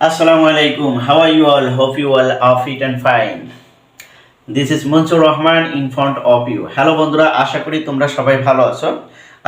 Assalamu alaikum. How are you all? Hope you all are fit and fine. This is Mansur Rahman in front of you. Hello বন্ধুরা, আশা করি তোমরা সবাই ভালো আছো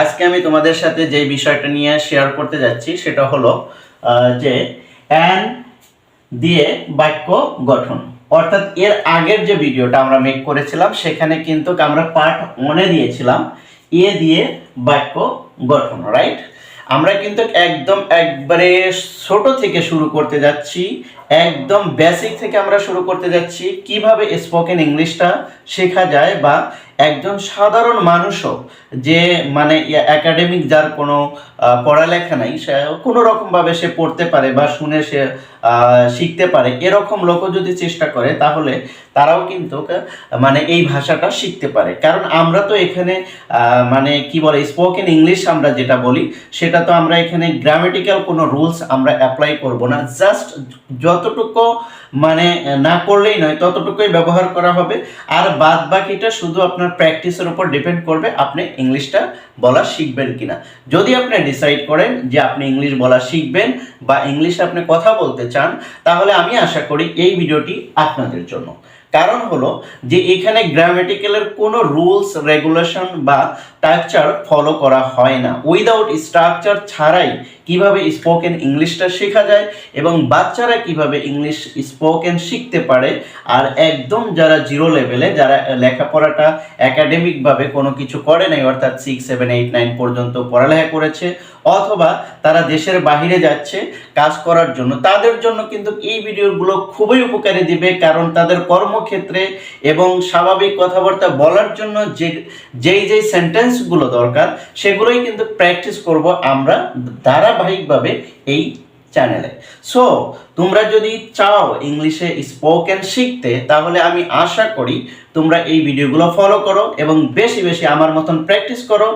আজকে আমি তোমাদের সাথে যে বিষয়টা নিয়ে শেয়ার করতে যাচ্ছি, সেটা হলো যে অ্যান দিয়ে বাক্য গঠন অর্থাৎ এর আগের যে ভিডিওটা আমরা মেক করেছিলাম, সেখানে কিন্তু আমরা পার্ট ওনে দিয়েছিলাম, এ দিয়ে বাক্য গঠন রাইট আমরা কিন্তু একদম একবারে ছোট থেকে শুরু করতে যাচ্ছি। একদম বেসিক থেকে আমরা শুরু করতে যাচ্ছি। কীভাবে স্পোকেন ইংলিশটা শেখা যায় বা একজন সাধারণ মানুষও যে মানে একাডেমিক যার কোনো পড়ালেখা নাই, সে কোনো রকমভাবে সে পড়তে পারে বা শুনে সে শিখতে পারে, এরকম লোকও যদি চেষ্টা করে তাহলে তারাও কিন্তু মানে এই ভাষাটা শিখতে পারে। কারণ আমরা তো এখানে মানে কি বলে স্পোকেন ইংলিশ আমরা যেটা বলি, সেটা তো আমরা এখানে গ্রামেটিক্যাল কোনো রুলস আমরা অ্যাপ্লাই করব না জাস্ট যতটুকু মানে না করলেই নয়, ততটুকুই ব্যবহার করা হবে। আর বাদ বাকিটা শুধু আপনার প্র্যাকটিসের উপর ডিপেন্ড করবে আপনি ইংলিশটা বলা শিখবেন কিনা। যদি আপনি ডিসাইড করেন যে আপনি ইংলিশ বলা শিখবেন বা ইংলিশে আপনি কথা বলতে চান, তাহলে আমি আশা করি এই ভিডিওটি আপনাদের জন্য। কারণ হলো যে এখানে গ্রামেটিক্যালের কোনো রুলস রেগুলেশন বা স্ট্রাকচার ফলো করা হয় না। উইদাউট স্ট্রাকচার ছাড়াই কীভাবে স্পোকেন ইংলিশটা শেখা যায় এবং বাচ্চারা কীভাবে ইংলিশ স্পোকেন শিখতে পারে, আর একদম যারা জিরো লেভেলে যারা লেখাপড়াটা একাডেমিকভাবে কোনো কিছু করে নাই, অর্থাৎ সিক্স সেভেন এইট নাইন পর্যন্ত পড়ালেখা করেছে অথবা তারা দেশের বাইরে যাচ্ছে কাজ করার জন্য। তাদের জন্য কিন্তু এই ভিডিওগুলো খুবই উপকারী দিবে, কারণ তাদের কর্মক্ষেত্রে এবং স্বাভাবিক কথাবার্তা বলার জন্য যে, যেই যেই সেন্টেন্সগুলো দরকার, সেগুলোই কিন্তু প্র্যাকটিস করব আমরা ধারাবাহিকভাবে এই চ্যানেলে সো তোমরা যদি চাও ইংলিশে স্পোকেন শিখতে, তাহলে আমি আশা করি তোমরা এই ভিডিওগুলো ফলো করো এবং বেশি বেশি আমার মতন প্র্যাকটিস করো।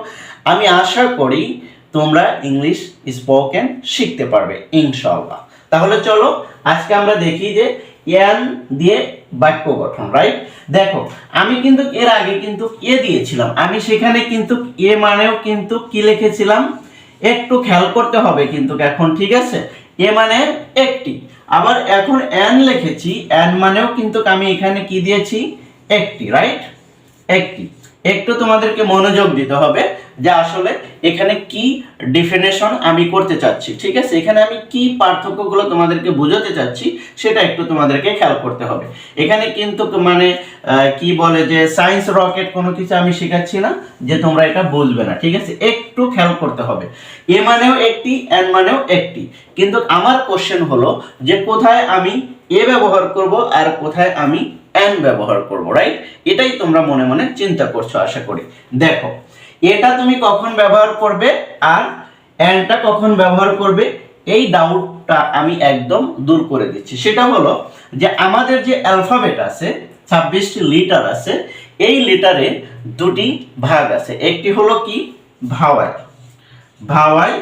আমি আশা করি তোমরা ইংলিশ স্পোকেন শিখতে পারবে, ইনশাআল্লাহ। তাহলে চলো, আজকে আমরা দেখি যে এন দিয়ে বাক্য গঠন রাইট দেখো, আমি কিন্তু এর আগে কিন্তু এ দিয়েছিলাম। আমি সেখানে কিন্তু এ মানেও কিন্তু কি লিখেছিলাম? একটু খেয়াল করতে হবে কিন্তু এখন, ঠিক আছে? এ মানে একটি। আবার এখন এন লিখেছি, এন মানেও কিন্তু আমি এখানে কি দিয়েছি? একটি রাইট একটি। একটু তোমাদেরকে মনোযোগ দিতে হবে যে আসলে এখানে কি ডিফিনেশন আমি করতে চাচ্ছি, ঠিক আছে? এখানে আমি কি পার্থক্যগুলো তোমাদেরকে বোঝাতে চাচ্ছি, সেটা একটু তোমাদেরকে খেয়াল করতে হবে। এখানে কিন্তু মানে কি বলে যে সায়েন্স রকেট কোনো কিছু আমি শেখাচ্ছি না, যে তোমরা এটা বুঝবে না, ঠিক আছে? একটু খেয়াল করতে হবে। এ মানেও একটি, এন মানেও একটি। কিন্তু আমার কোশ্চেন হলো যে কোথায় আমি এ ব্যবহার করব আর কোথায় আমি এন ব্যবহার করব রাইট এটাই তোমরা মনে মনে চিন্তা করছ, আশা করি। দেখো, এটা তুমি কখন ব্যবহার করবে আর এনটা কখন ব্যবহার করবে, এই ডাউটটা আমি একদম দূর করে দিচ্ছি। সেটা হলো যে আমাদের যে অ্যালফাবেট আছে, ছাব্বিশটি লিটার আছে, এই লিটারে দুটি ভাগ আছে। একটি হলো কি? ভাওয়াই। ভাওয়াই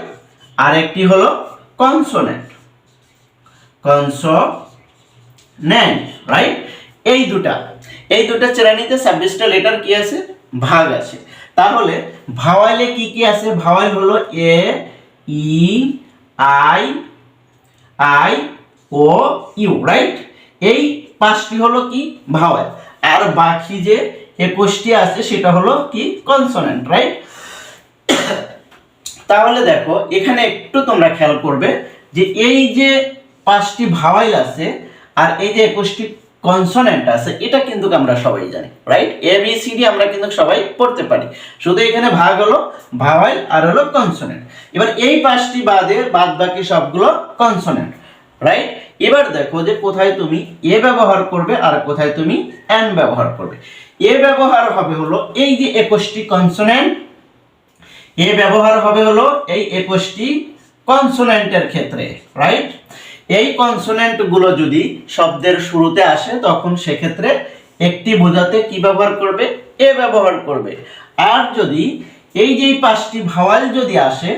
আর একটি হলো কনসোনেন্ট কনসোনেন্ট রাইট এই দুটা এই দুটা শ্রেণীতে ছাব্বিশটা লেটার কি আছে? ভাগ আছে। তাহলে ভাওয়াইলে কি কি আছে? ভাওয়াইল হলো A, E, I I, O, U right এই পাঁচটি হলো কি? ভাওয়াইল। আর বাকি যে একুশটি আছে, সেটা হলো কি? কনসোনেন্ট রাইট তাহলে দেখো, এখানে একটু তোমরা খেয়াল করবে যে এই যে পাঁচটি ভাওয়াইল আছে, আর এই যে একুশটি কনসোনেন্ট আছে, এটা কিন্তু আমরা সবাই জানি right A B C D আমরা কিন্তু সবাই পড়তে পারি। শুধু এখানে ভাগ হলো ভাওয়াইল আর হলো কনসোনেন্ট এবার এই পাঁচটি বাদে বাদ বাকি সবগুলো কনসোনেন্ট রাইট এবার দেখো যে কোথায় তুমি এ ব্যবহার করবে আর কোথায় তুমি এন ব্যবহার করবে। এ ব্যবহার হবে হলো এই যে একুশটি কনসোনেন্ট এ ব্যবহার হবে হলো এই একুশটি কনসোনেন্টের ক্ষেত্রে রাইট এই কনসোনেন্টগুলো যদি শব্দের শুরুতে আসে, তখন সেক্ষেত্রে একটি বোঝাতে কি ব্যবহার করবে? এ ব্যবহার করবে। আর যদি এই যে পাঁচটি ভাওয়াল যদি আসে,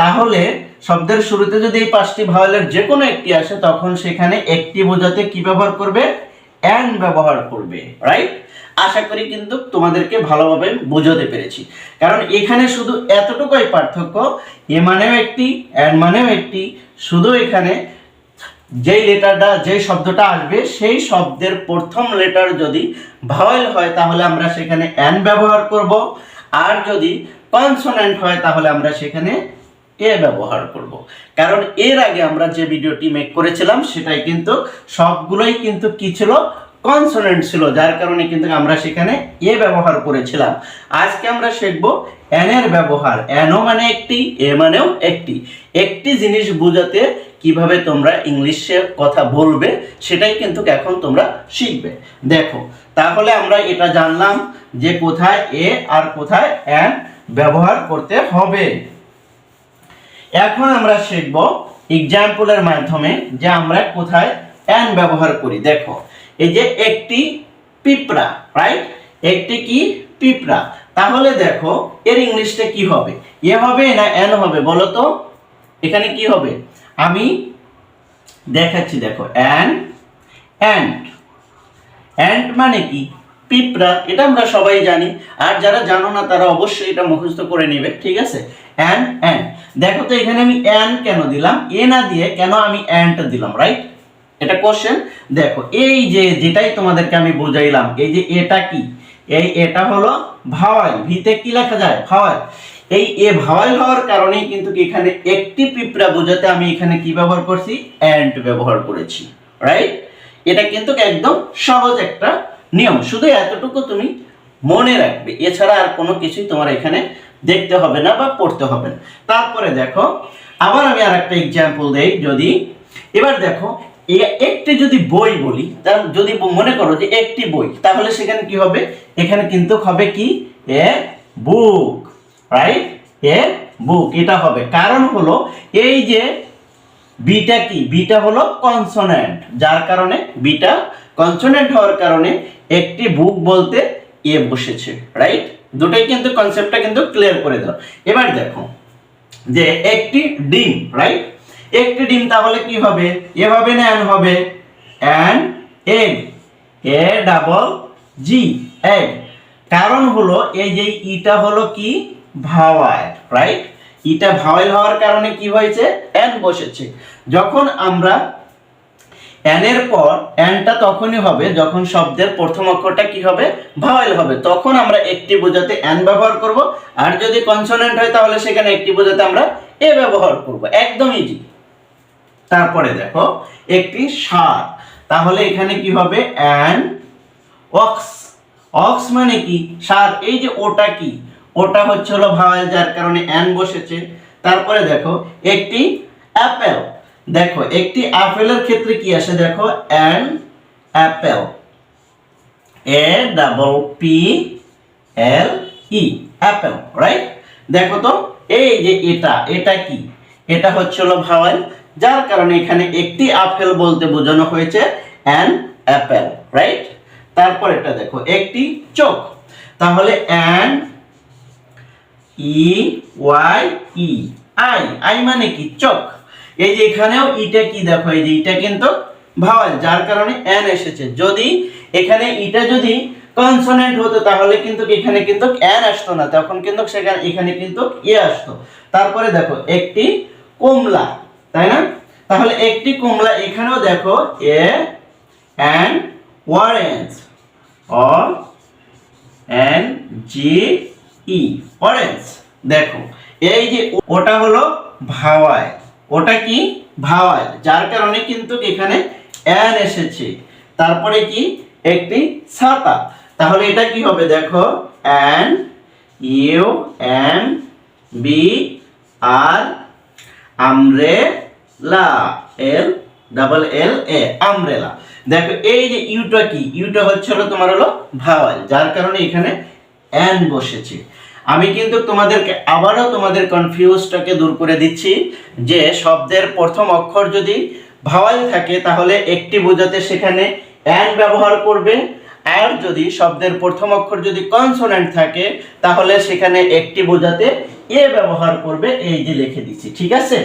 তাহলে শব্দের শুরুতে যদি এই পাঁচটি ভাওয়ালের যে কোনো একটি আসে, তখন সেখানে একটি বোঝাতে কি ব্যবহার করবে? অ্যান ব্যবহার করবে রাইট আশা করি কিন্তু তোমাদেরকে ভালোভাবে বোঝাতে পেরেছি। কারণ এখানে শুধু এতটুকুই পার্থক্য, এ মানেও একটি অ্যান মানেও একটি, শুধু এখানে যেই লেটারটা যে শব্দটা আসবে, সেই শব্দের প্রথম লেটার যদি ভাওয়েল হয়, তাহলে আমরা সেখানে অ্যান ব্যবহার করব। আর যদি কনসোনেন্ট হয়, তাহলে আমরা সেখানে এ ব্যবহার করব। কারণ এর আগে আমরা যে ভিডিওটি মেক করেছিলাম, সেটাই কিন্তু সবগুলোই কিন্তু কি ছিল? কনসোনেন্ট ছিল, যার কারণে কিন্তু আমরা সেখানে এ ব্যবহার করেছিলাম। আজকে আমরা শিখব এন এর ব্যবহার। এনও মানে একটি এ মানেও একটি। একটি জিনিস বোঝাতে কীভাবে তোমরা ইংলিশে কথা বলবে সেটাই কিন্তু এখন তোমরা শিখবে। দেখো, তাহলে আমরা এটা জানলাম যে কোথায় এ আর কোথায় এন ব্যবহার করতে হবে। এখন আমরা শিখব এক্সাম্পলের মাধ্যমে যে আমরা কোথায় অ্যান ব্যবহার করি। দেখো, এই যে একটি পিঁপড়া রাইট একটি কি? পিঁপড়া। তাহলে দেখো, এর ইংলিশটা কি হবে? এ হবে না অ্যান হবে বলো তো? এখানে কি হবে? আমি দেখাচ্ছি, দেখো অ্যান অ্যান্ড অ্যান্ট মানে কি? পিঁপড়া, এটা আমরা সবাই জানি। আর যারা জানো না, তারা অবশ্যই এটা মুখস্থ করে নেবে, ঠিক আছে? অ্যান অ্যান্ড দেখো তো, এখানে আমি অ্যান কেন দিলাম? এ না দিয়ে কেন আমি অ্যান্ট দিলাম রাইট এটা কোশ্চেন দেখো, এই যে যেটাই তোমাদেরকে আমি বুঝাইলাম, এই যে এটা কি? এই এটা হলো ভাওয়াল ভিতে কি লেখা যায়? ভাওয়াল এই এ ভাওয়াল হওয়ার কারণেই কিন্তু এখানে একটি পিঁপড়া বোঝাতে আমি এখানে কি ব্যবহার করছি? অ্যান্ট ব্যবহার করেছি রাইট এটা কিন্তু একদম সহজ একটা নিয়ম। শুধু এতটুকু তুমি মনে রাখবে। এছাড়া আর কোনো কিছুই তোমার এখানে দেখতে হবে না বা পড়তে হবে না। তারপরে দেখো, আবার আমি আর একটা এক্সাম্পল দেই যদি। এবার দেখো একটি যদি বই বলি, তার যদি মনে করো যে একটি বই, তাহলে সেখানে কি হবে? এখানে কিন্তু হবে কি? এ বুক রাইট এ বুক এটা হবে। কারণ হলো, এই যে বিটা কি? বিটা হলো কনসোনেন্ট যার কারণে বিটা কনসোনেন্ট হওয়ার কারণে একটি বুক বলতে এ বসেছে রাইট দুটোই কিন্তু কনসেপ্টটা কিন্তু ক্লিয়ার করে দাও। এবার দেখো, যে একটি ডিম রাইট একটি ডিম তাহলে কি হবে? এ হবে না অ্যান হবে? An egg A double G egg কারণ হলো, এই যে ইটা হলো কি? ভাওয়াল রাইট ইটা ভাওয়াল হওয়ার কারণে কি হয়েছে? অ্যান বসেছে। যখন আমরা এর পর অ্যানটা তখনই হবে, যখন শব্দের প্রথম অক্ষরটা কি হবে? ভাওয়াল হবে। তখন আমরা একটি বোঝাতে অ্যান ব্যবহার করব। আর যদি কনসোনেন্ট হয়, তাহলে সেখানে একটি বোঝাতে আমরা এ ব্যবহার করব। একদম ইজি তারপরে দেখো, একটি সার। তাহলে এখানে কি হবে? অ্যান অক্স অক্স মানে কি? সার। এই যে ওটা কি? ওটা হচ্ছে হলো ভাওয়াল, যার কারণে অ্যান বসেছে। তারপরে দেখো, একটি অ্যাপেল। দেখো, একটি আপেলের ক্ষেত্রে কি আসে? দেখো, an apple. A double P L E, apple right দেখো তো, এই যে এটা এটা কি? এটা হচ্ছে হলো ভাওয়াল, যার কারণে এখানে একটি আপেল বলতে বোঝানো হয়েছে, অ্যান অ্যাপেল রাইট তারপর এটা দেখো, একটি চোখ। তাহলে an E, Y, E. Eye eye মানে কি? চোখ। এই যে এখানেও ইটা কি দেখো? এই যে ইটা কিন্তু ভাওয়াল, যার কারণে এন এসেছে। যদি এখানে ইটা যদি কনসোনেন্ট হতো, তাহলে কিন্তু এখানে কিন্তু এন আসতো না? তখন কিন্তু সেখানে, এখানে কিন্তু এ আসতো। তারপরে দেখো, একটি কমলা, তাই না? তাহলে একটি কমলা এখানেও দেখো, A and orange or N, G E orange দেখো, এই যে ওটা হলো ভাওয়াল ওটা কি? ভাওয়াল যার কারণে কিন্তু এখানে এন এসেছে। তারপরে কি? একটি ছাতা। তাহলে এটা কি হবে? দেখো N U M B R umbrella L double L A umbrella. দেখো, এই যে ইউটা কি? ইউটা হচ্ছে হলো তোমার হলো ভাওয়াল যার কারণে এখানে এন বসেছে। আমি কিন্তু তোমাদেরকে আবারও তোমাদের কনফিউজটাকে দূর করে দিচ্ছি যে শব্দের প্রথম অক্ষর যদি ভাওয়াল থাকে, তাহলে একটি বোঝাতে সেখানে এন ব্যবহার করবে। আর যদি শব্দের প্রথম অক্ষর যদি কনসোনেন্ট থাকে, তাহলে সেখানে একটি বোঝাতে এ ব্যবহার করবে, এই যে লিখে দিচ্ছি, ঠিক আছে?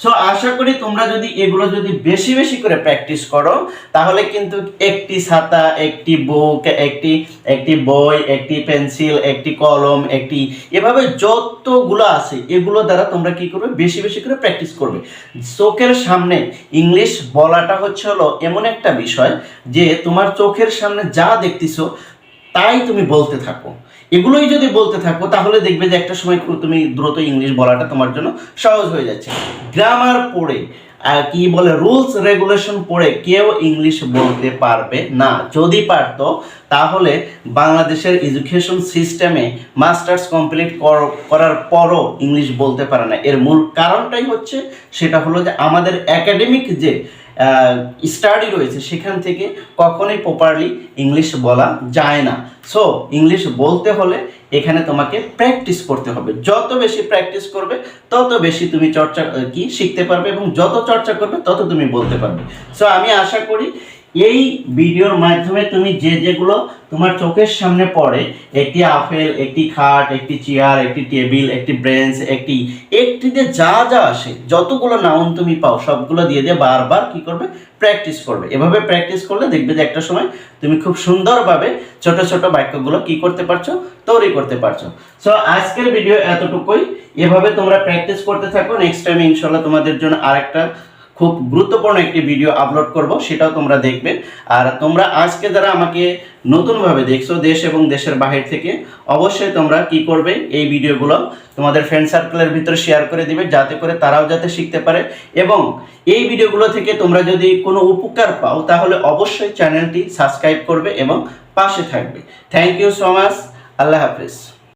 সো আশা করি তোমরা যদি এগুলো যদি বেশি বেশি করে প্র্যাকটিস করো, তাহলে কিন্তু একটি ছাতা, একটি বুক একটি একটি বই, একটি পেন্সিল একটি কলম, একটি, এভাবে যতগুলো আছে, এগুলো দ্বারা তোমরা কি করবে? বেশি বেশি করে প্র্যাকটিস করবে। চোখের সামনে ইংলিশ বলাটা হচ্ছে হলো এমন একটা বিষয় যে তোমার চোখের সামনে যা দেখতেছো, তাই তুমি বলতে থাকো। এগুলোই যদি বলতে থাকো, তাহলে দেখবে যে একটা সময় তুমি দ্রুত ইংলিশ বলাটা তোমার জন্য সহজ হয়ে যাচ্ছে। গ্রামার পড়ে কি বলে রুলস রেগুলেশন পড়ে কেউ ইংলিশ বলতে পারবে না। যদি পারতো, তাহলে বাংলাদেশের এডুকেশন সিস্টেমে মাস্টার্স কমপ্লিট করার পরও ইংলিশ বলতে পারে না। এর মূল কারণটাই হচ্ছে, সেটা হলো যে আমাদের একাডেমিক যে স্টাডি রয়েছে, সেখান থেকে কখনোই প্রপারলি ইংলিশ বলা যায় না। সো ইংলিশ বলতে হলে এখানে তোমাকে প্র্যাকটিস করতে হবে। যত বেশি প্র্যাকটিস করবে, তত বেশি তুমি চর্চা কি শিখতে পারবে এবং যত চর্চা করবে, তত তুমি বলতে পারবে। সো আমি আশা করি এই ভিডিওর মাধ্যমে তুমি যে যেগুলো তোমার চোখের সামনে পড়ে, একটি আপেল, একটি খাট, একটি চেয়ার, একটি টেবিল, একটি ব্রেঞ্চ, একটি, একটিতে যা যা আসে, যতগুলো নাউন তুমি পাও, সবগুলো দিয়ে দিয়ে বারবার কি করবে? প্র্যাকটিস করবে। এভাবে প্র্যাকটিস করলে দেখবে যে একটা সময় তুমি খুব সুন্দরভাবে ছোট ছোট বাক্যগুলো কি করতে পারছ? তৈরি করতে পারছ। সো আজকের ভিডিও এতটুকুই। এভাবে তোমরা প্র্যাকটিস করতে থাকো। নেক্সট টাইম ইনশাল্লাহ তোমাদের জন্য আরেকটা খুব গুরুত্বপূর্ণ একটি ভিডিও আপলোড করব, সেটাও তোমরা দেখবে। আর তোমরা আজকে যারা আমাকে নতুনভাবে দেখছ দেশ এবং দেশের বাহির থেকে, অবশ্যই তোমরা কি করবে এই ভিডিওগুলো তোমাদের ফ্রেন্ড সার্কেলের ভিতরে শেয়ার করে দিবে, যাতে করে তারাও যাতে শিখতে পারে। এবং এই ভিডিওগুলো থেকে তোমরা যদি কোনো উপকার পাও, তাহলে অবশ্যই চ্যানেলটি সাবস্ক্রাইব করবে এবং পাশে থাকবে। থ্যাংক ইউ সো মাচ আল্লাহ হাফিজ।